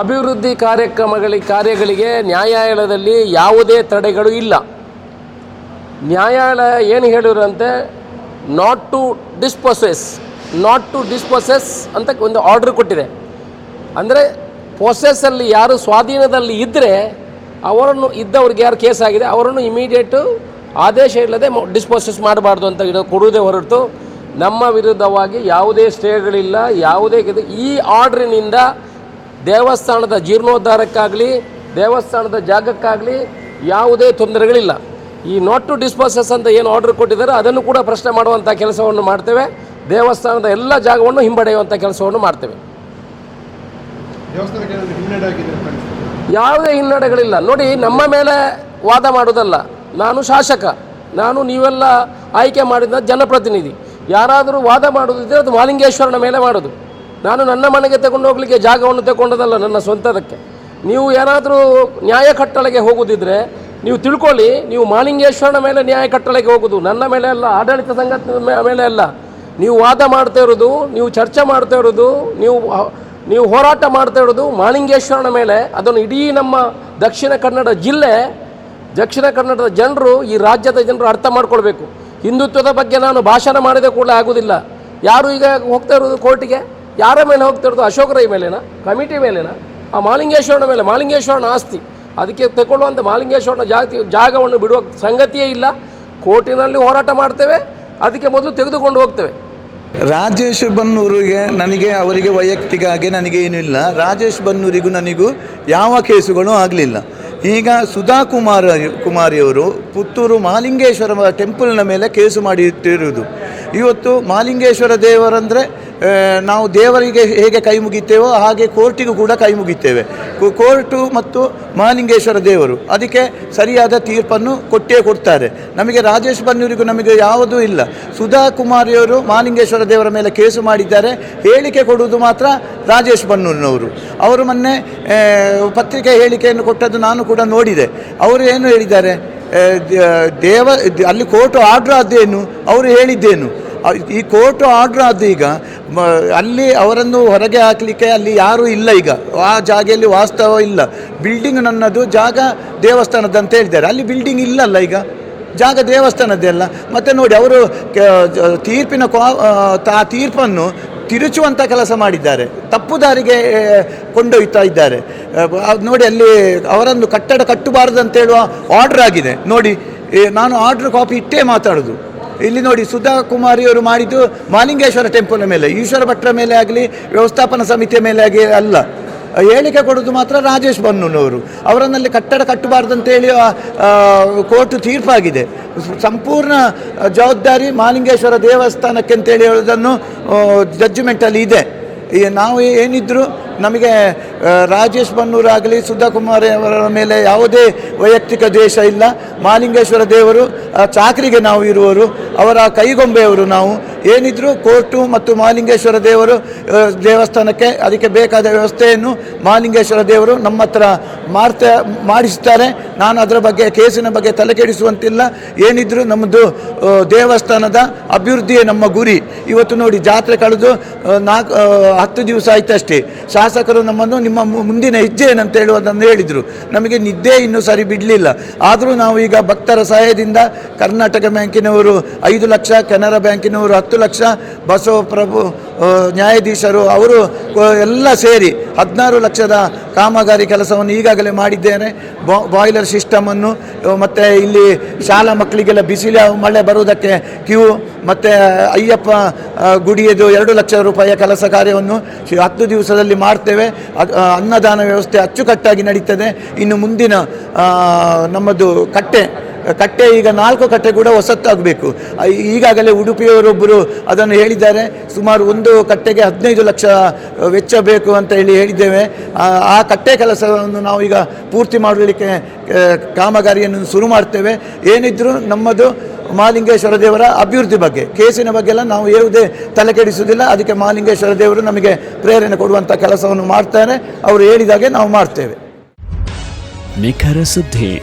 ಅಭಿವೃದ್ಧಿ ಕಾರ್ಯಕ್ರಮಗಳಿಗೆ ಕಾರ್ಯಗಳಿಗೆ ನ್ಯಾಯಾಲಯದಲ್ಲಿ ಯಾವುದೇ ತಡೆಗಳು ಇಲ್ಲ. ನ್ಯಾಯಾಲಯ ಏನು ಹೇಳಿರಂತೆ not to dispossess not to dispossess ಅಂತ ಒಂದು ಆರ್ಡರ್ ಕೊಟ್ಟಿದೆ. ಅಂದರೆ ಪೊಸೆಸ್ಸಲ್ಲಿ ಯಾರು ಸ್ವಾಧೀನದಲ್ಲಿ ಇದ್ದರೆ ಅವರನ್ನು, ಇದ್ದವ್ರಿಗೆ ಯಾರು ಕೇಸ್ ಆಗಿದೆ, ಅವರನ್ನು ಇಮಿಡಿಯೇಟು ಆದೇಶ ಇಲ್ಲದೆ ಡಿಸ್ಪೊಸೆಸ್ ಮಾಡಬಾರ್ದು ಅಂತ ಇಡೋ ಕೊಡುವುದೇ ಹೊರತು, ನಮ್ಮ ವಿರುದ್ಧವಾಗಿ ಯಾವುದೇ ಸ್ಟೇಗಳಿಲ್ಲ ಯಾವುದೇ ಇದು, ಈ ಆರ್ಡ್ರಿನಿಂದ ದೇವಸ್ಥಾನದ ಜೀರ್ಣೋದ್ಧಾರಕ್ಕಾಗಲಿ ದೇವಸ್ಥಾನದ ಜಾಗಕ್ಕಾಗಲಿ ಯಾವುದೇ ತೊಂದರೆಗಳಿಲ್ಲ. ಈ ನಾಟ್ ಟು ಡಿಸ್ಪೋಸಸ್ ಅಂತ ಏನು ಆರ್ಡರ್ ಕೊಟ್ಟಿದ್ದಾರೆ ಅದನ್ನು ಕೂಡ ಪ್ರಶ್ನೆ ಮಾಡುವಂಥ ಕೆಲಸವನ್ನು ಮಾಡ್ತೇವೆ. ದೇವಸ್ಥಾನದ ಎಲ್ಲ ಜಾಗವನ್ನು ಹಿಂಬಡೆಯುವಂಥ ಕೆಲಸವನ್ನು ಮಾಡ್ತೇವೆ. ಯಾವುದೇ ಹಿನ್ನಡೆಗಳಿಲ್ಲ. ನೋಡಿ ನಮ್ಮ ಮೇಲೆ ವಾದ ಮಾಡೋದಲ್ಲ ನಾನು ಶಾಸಕ ನಾನು ನೀವೆಲ್ಲ ಆಯ್ಕೆ ಮಾಡಿದ ಜನಪ್ರತಿನಿಧಿ. ಯಾರಾದರೂ ವಾದ ಮಾಡೋದಿದ್ದರೆ ಅದು ಮಾಲಿಂಗೇಶ್ವರನ ಮೇಲೆ ಮಾಡೋದು. ನಾನು ನನ್ನ ಮನೆಗೆ ತಗೊಂಡು ಹೋಗ್ಲಿಕ್ಕೆ ಜಾಗವನ್ನು ತಗೊಂಡದಲ್ಲ ನನ್ನ ಸ್ವಂತದಕ್ಕೆ. ನೀವು ಏನಾದರೂ ನ್ಯಾಯ ಕಟ್ಟಳೆಗೆ ಹೋಗೋದಿದ್ರೆ ನೀವು ತಿಳ್ಕೊಳ್ಳಿ, ನೀವು ಮಾಲಿಂಗೇಶ್ವರನ ಮೇಲೆ ನ್ಯಾಯ ಕಟ್ಟಳೆಗೆ ಹೋಗೋದು, ನನ್ನ ಮೇಲೆ ಅಲ್ಲ, ಆಡಳಿತ ಸಂಘದ ಮೇಲೆ ಅಲ್ಲ. ನೀವು ವಾದ ಮಾಡ್ತಾ ಇರೋದು, ನೀವು ಚರ್ಚೆ ಮಾಡ್ತಾ ಇರೋದು, ನೀವು ನೀವು ಹೋರಾಟ ಮಾಡ್ತಾ ಇರೋದು ಮಾಲಿಂಗೇಶ್ವರನ ಮೇಲೆ, ಅದನ್ನು ಇಡೀ ನಮ್ಮ ದಕ್ಷಿಣ ಕನ್ನಡ ಜಿಲ್ಲೆ, ದಕ್ಷಿಣ ಕನ್ನಡದ ಜನರು, ಈ ರಾಜ್ಯದ ಜನರು ಅರ್ಥ ಮಾಡ್ಕೊಳ್ಬೇಕು. ಹಿಂದುತ್ವದ ಬಗ್ಗೆ ನಾನು ಭಾಷಣ ಮಾಡಿದ ಕೂಡ ಆಗೋದಿಲ್ಲ. ಯಾರು ಈಗ ಹೋಗ್ತಾ ಇರೋದು ಕೋರ್ಟಿಗೆ ಯಾರ ಮೇಲೆ ಹೋಗ್ತಿರೋದು ಅಶೋಕ್ ರೈ ಮೇಲೆನಾ? ಕಮಿಟಿ ಮೇಲೆನಾ? ಆ ಮಾಲಿಂಗೇಶ್ವರನ ಮೇಲೆ. ಮಾಲಿಂಗೇಶ್ವರನ ಆಸ್ತಿ. ಅದಕ್ಕೆ ತಗೊಳ್ಳುವಂಥ ಮಾಲಿಂಗೇಶ್ವರನ ಜಾತಿ, ಜಾಗವನ್ನು ಬಿಡುವ ಸಂಗತಿಯೇ ಇಲ್ಲ. ಕೋರ್ಟಿನಲ್ಲಿ ಹೋರಾಟ ಮಾಡ್ತೇವೆ. ಅದಕ್ಕೆ ಮೊದಲು ತೆಗೆದುಕೊಂಡು ಹೋಗ್ತೇವೆ. ರಾಜೇಶ್ ಬನ್ನೂರಿಗೆ ನನಗೆ ಅವರಿಗೆ ವೈಯಕ್ತಿಕವಾಗಿ ನನಗೆ ಏನಿಲ್ಲ ರಾಜೇಶ್ ಬನ್ನೂರಿಗೂ ನನಗೂ ಯಾವ ಕೇಸುಗಳು ಆಗಲಿಲ್ಲ. ಈಗ ಸುಧಾ ಕುಮಾರ, ಕುಮಾರಿಯವರು ಪುತ್ತೂರು ಮಾಲಿಂಗೇಶ್ವರ ಟೆಂಪಲ್ನ ಮೇಲೆ ಕೇಸು ಮಾಡಿಟ್ಟಿರುವುದು. ಇವತ್ತು ಮಾಲಿಂಗೇಶ್ವರ ದೇವರಂದರೆ ನಾವು ದೇವರಿಗೆ ಹೇಗೆ ಕೈ ಮುಗಿತೇವೋ ಹಾಗೆ ಕೋರ್ಟಿಗೂ ಕೂಡ ಕೈ ಮುಗಿತೇವೆ ಕೋರ್ಟು ಮತ್ತು ಮಹಾಲಿಂಗೇಶ್ವರ ದೇವರು, ಅದಕ್ಕೆ ಸರಿಯಾದ ತೀರ್ಪನ್ನು ಕೊಟ್ಟೇ ಕೊಡ್ತಾರೆ. ನಮಗೆ ರಾಜೇಶ್ ಬನ್ನೂರಿಗೂ ನಮಗೆ ಯಾವುದೂ ಇಲ್ಲ. ಸುಧಾ ಕುಮಾರಿಯವರು ಮಹಾಲಿಂಗೇಶ್ವರ ದೇವರ ಮೇಲೆ ಕೇಸು ಮಾಡಿದ್ದಾರೆ. ಹೇಳಿಕೆ ಕೊಡುವುದು ಮಾತ್ರ ರಾಜೇಶ್ ಬನ್ನೂರಿನವರು. ಅವರು ಮೊನ್ನೆ ಪತ್ರಿಕೆ ಹೇಳಿಕೆಯನ್ನು ಕೊಟ್ಟದ್ದು ನಾನು ಕೂಡ ನೋಡಿದೆ. ಅವರು ಏನು ಹೇಳಿದ್ದಾರೆ? ದೇವ, ಅಲ್ಲಿ ಕೋರ್ಟು ಆರ್ಡ್ರ್ ಆದ್ದೇನು? ಅವರು ಹೇಳಿದ್ದೇನು? ಈ ಕೋರ್ಟ್ ಆರ್ಡ್ರ್ ಆದ ಈಗ ಅಲ್ಲಿ ಅವರನ್ನು ಹೊರಗೆ ಹಾಕಲಿಕ್ಕೆ ಅಲ್ಲಿ ಯಾರೂ ಇಲ್ಲ ಈಗ. ಆ ಜಾಗೆಯಲ್ಲಿ ವಾಸ್ತವ ಇಲ್ಲ. ಬಿಲ್ಡಿಂಗ್ ನನ್ನದು, ಜಾಗ ದೇವಸ್ಥಾನದ ಅಂತ ಹೇಳಿದ್ದಾರೆ. ಅಲ್ಲಿ ಬಿಲ್ಡಿಂಗ್ ಇಲ್ಲಲ್ಲ ಈಗ. ಜಾಗ ದೇವಸ್ಥಾನದ್ದೆಲ್ಲ ಮತ್ತು ನೋಡಿ, ಅವರು ತೀರ್ಪಿನ ಕ್ವಾ ಆ ತೀರ್ಪನ್ನು ತಿರುಚುವಂಥ ಕೆಲಸ ಮಾಡಿದ್ದಾರೆ. ತಪ್ಪು ದಾರಿಗೆ ಕೊಂಡೊಯ್ತಾ ಇದ್ದಾರೆ. ನೋಡಿ, ಅಲ್ಲಿ ಅವರನ್ನು ಕಟ್ಟಡ ಕಟ್ಟಬಾರದು ಅಂತ ಹೇಳುವ ಆರ್ಡರ್ ಆಗಿದೆ. ನೋಡಿ ನಾನು ಆರ್ಡ್ರ್ ಕಾಪಿ ಇಟ್ಟೇ ಮಾತಾಡೋದು. ಇಲ್ಲಿ ನೋಡಿ ಸುಧಾ ಕುಮಾರಿಯವರು ಮಾಡಿದ್ದು ಮಾಲಿಂಗೇಶ್ವರ ಟೆಂಪಲ್ನ ಮೇಲೆ, ಈಶ್ವರ ಭಟ್ರ ಮೇಲೆ ಆಗಲಿ, ವ್ಯವಸ್ಥಾಪನಾ ಸಮಿತಿಯ ಮೇಲೆ ಆಗಲಿ ಅಲ್ಲ. ಹೇಳಿಕೆ ಕೊಡೋದು ಮಾತ್ರ ರಾಜೇಶ್ ಬನ್ನೂನವರು. ಅವರನ್ನಲ್ಲಿ ಕಟ್ಟಡ ಕಟ್ಟಬಾರ್ದಂತೇಳಿ ಕೋರ್ಟ್ ತೀರ್ಪಾಗಿದೆ. ಸಂಪೂರ್ಣ ಜವಾಬ್ದಾರಿ ಮಾಲಿಂಗೇಶ್ವರ ದೇವಸ್ಥಾನಕ್ಕೆ ಅಂತೇಳಿ ಹೇಳೋದನ್ನು ಜಡ್ಜ್ಮೆಂಟಲ್ಲಿ ಇದೆ. ನಾವು ಏನಿದ್ರು ನಮಗೆ ರಾಜೇಶ್ ಬನ್ನೂರಾಗಲಿ ಆಗಲಿ ಸುಧಾ ಅವರ ಮೇಲೆ ಯಾವುದೇ ವೈಯಕ್ತಿಕ ದ್ವೇಷ ಇಲ್ಲ. ಮಾಲಿಂಗೇಶ್ವರ ದೇವರು ಚಾಕರಿಗೆ ನಾವು ಇರುವವರು, ಅವರ ಕೈಗೊಂಬೆಯವರು ನಾವು. ಏನಿದ್ರು ಕೋರ್ಟು ಮತ್ತು ಮಾಲಿಂಗೇಶ್ವರ ದೇವರು ದೇವಸ್ಥಾನಕ್ಕೆ ಅದಕ್ಕೆ ಬೇಕಾದ ವ್ಯವಸ್ಥೆಯನ್ನು ಮಾಲಿಂಗೇಶ್ವರ ದೇವರು ನಮ್ಮ ಹತ್ರ ಮಾಡ್ತಾ ಮಾಡಿಸ್ತಾರೆ. ನಾನು ಅದರ ಬಗ್ಗೆ, ಕೇಸಿನ ಬಗ್ಗೆ ತಲೆ ಕೆಡಿಸುವಂತಿಲ್ಲ. ಏನಿದ್ರು ನಮ್ಮದು ದೇವಸ್ಥಾನದ ಅಭಿವೃದ್ಧಿಯೇ ನಮ್ಮ ಗುರಿ. ಇವತ್ತು ನೋಡಿ ಜಾತ್ರೆ ಕಳೆದು ನಾಲ್ಕು ಹತ್ತು ದಿವಸ ಆಯ್ತಷ್ಟೇ. ಶಾಸಕರು ನಮ್ಮನ್ನು ನಿಮ್ಮ ಮು- ಮುಂದಿನ ಹೆಜ್ಜೆ ಏನಂತ ಹೇಳುವುದನ್ನು ಹೇಳಿದರು. ನಮಗೆ ನಿದ್ದೆ ಇನ್ನೂ ಸರಿ ಬಿಡಲಿಲ್ಲ. ಆದರೂ ನಾವು ಈಗ ಭಕ್ತರ ಸಹಾಯದಿಂದ ಕರ್ನಾಟಕ ಬ್ಯಾಂಕಿನವರು ಐದು ಲಕ್ಷ, ಕೆನರಾ ಬ್ಯಾಂಕಿನವರು ಹತ್ತು ಲಕ್ಷ ಬಸವಪ್ರಭು ನ್ಯಾಯಾಧೀಶರು, ಅವರು ಎಲ್ಲ ಸೇರಿ ಹದಿನಾರು ಲಕ್ಷದ ಕಾಮಗಾರಿ ಕೆಲಸವನ್ನು ಈಗಾಗಲೇ ಮಾಡಿದ್ದೇನೆ. ಬಾಯ್ಲರ್ ಸಿಸ್ಟಮನ್ನು ಮತ್ತು ಇಲ್ಲಿ ಶಾಲಾ ಮಕ್ಕಳಿಗೆಲ್ಲ ಬಿಸಿಲ, ಮಳೆ ಬರುವುದಕ್ಕೆ ಕ್ಯೂ, ಮತ್ತು ಅಯ್ಯಪ್ಪ ಗುಡಿಯದು ಎರಡು ಲಕ್ಷ ರೂಪಾಯಿಯ ಕೆಲಸ ಕಾರ್ಯವನ್ನು ಹತ್ತು ದಿವಸದಲ್ಲಿ ಮಾಡ್ತೇವೆ. ಅನ್ನದಾನ ವ್ಯವಸ್ಥೆ ಅಚ್ಚುಕಟ್ಟಾಗಿ ನಡೀತದೆ. ಇನ್ನು ಮುಂದಿನ ನಮ್ಮದು ಕಟ್ಟೆ ಕಟ್ಟೆ ಈಗ ನಾಲ್ಕು ಕಟ್ಟೆ ಕೂಡ ಹೊಸತ್ತಾಗಬೇಕು ಈಗಾಗಲೇ ಉಡುಪಿಯವರೊಬ್ಬರು ಅದನ್ನು ಹೇಳಿದ್ದಾರೆ. ಸುಮಾರು ಒಂದು ಕಟ್ಟೆಗೆ ಹದಿನೈದು ಲಕ್ಷ ವೆಚ್ಚ ಬೇಕು ಅಂತ ಹೇಳಿ ಹೇಳಿದ್ದೇವೆ. ಆ, ಕಟ್ಟೆ ಕೆಲಸವನ್ನು ನಾವು ಈಗ ಪೂರ್ತಿ ಮಾಡಲಿಕ್ಕೆ ಕಾಮಗಾರಿಯನ್ನು ಶುರು ಮಾಡ್ತೇವೆ. ಏನಿದ್ರೂ ನಮ್ಮದು ಮಹಾಲಿಂಗೇಶ್ವರ ದೇವರ ಅಭಿವೃದ್ಧಿ ಬಗ್ಗೆ ಕೇಸಿನ ಬಗ್ಗೆಲ್ಲ ನಾವು ಯಾವುದೇ ತಲೆ ಕೆಡಿಸುವುದಿಲ್ಲ ಅದಕ್ಕೆ ಮಹಾಲಿಂಗೇಶ್ವರ ದೇವರು ನಮಗೆ ಪ್ರೇರಣೆ ಕೊಡುವಂಥ ಕೆಲಸವನ್ನು ಮಾಡ್ತಾರೆ. ಅವರು ಹೇಳಿದಾಗೆ ನಾವು ಮಾಡ್ತೇವೆ. ನಿಖರ ಸುದ್ದಿ.